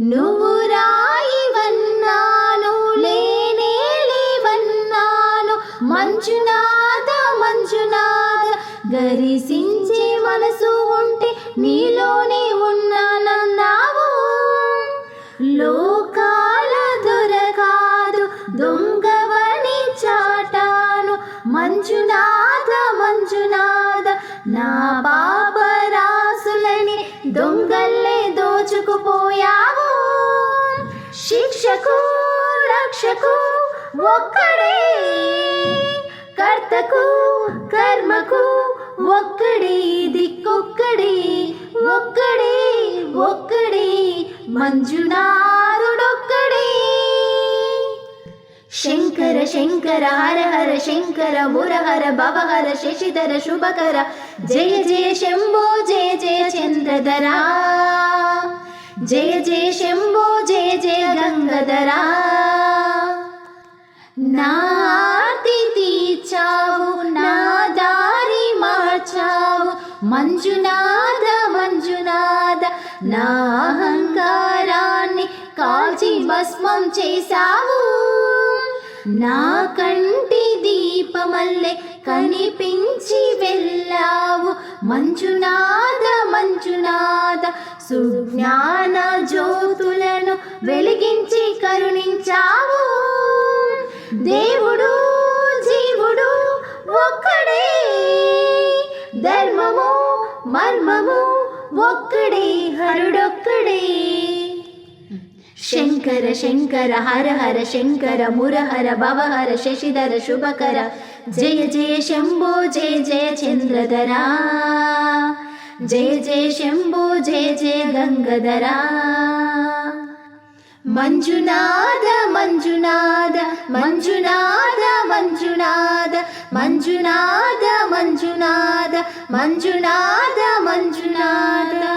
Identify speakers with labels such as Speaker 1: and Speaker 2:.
Speaker 1: నువ్వు రాయివన్నాను లేనే లేవన్నాను. మంజునాథ మంజునాథ గరిసించే మనసు ఉంటే నీలోనే ఉన్నానన్నావు లోకాల దొరకాదు దొంగవని చాటాను. మంజునాథ మంజునాథ నా పాపరాసులని దొంగల్లే దోచుకుపోయావు. రక్షకు ఒక్కడే. కర్తకు కర్మకు ఒక్కడే దిక్కొక్కడే. ఒక్కడే ఒక్కడే మంజునాథుడొక్కడే. శంకర శంకర హర హర శంకర మురహర భవహర శశిధర శుభకర. జయ జయ శంభో జయ జయ చంద్రధరా. జయ జయ శంభో జయ జయ గంగధరా. మంజునాథ మంజునాథ నా అహంకారాన్ని కాల్చి భస్మం చేశావు. నా కంటి దీపమల్లె కనిపించి వెళ్ళావు. మంజునాథ మంజునాథ సుజ్ఞాన జ్యోతులను వెలిగించి కరుణించావు. దేవు हरुडोकडे ಶಂಕರ ಶಂಕರ ಹರ ಹರ ಶಂಕರ ಮುರಹರ ಭವಹರ ಶಶಿಧರ ಶುಭಕರ. ಜಯ ಜಯ ಶಂಭೋ ಜಯ ಜಯ ಚಂದ್ರಧರ. ಜಯ ಜಯ ಶಂಭೋ ಜಯ ಜಯ ಗಂಗಧರ. ಮಂಜುನಾದ ಮಂಜುನಾದ ಮಂಜುನಾದ ಮಂಜುನಾದ ಮಂಜುನಾದ मंजुनाथ मञ्जुनाद मञ्जुनाद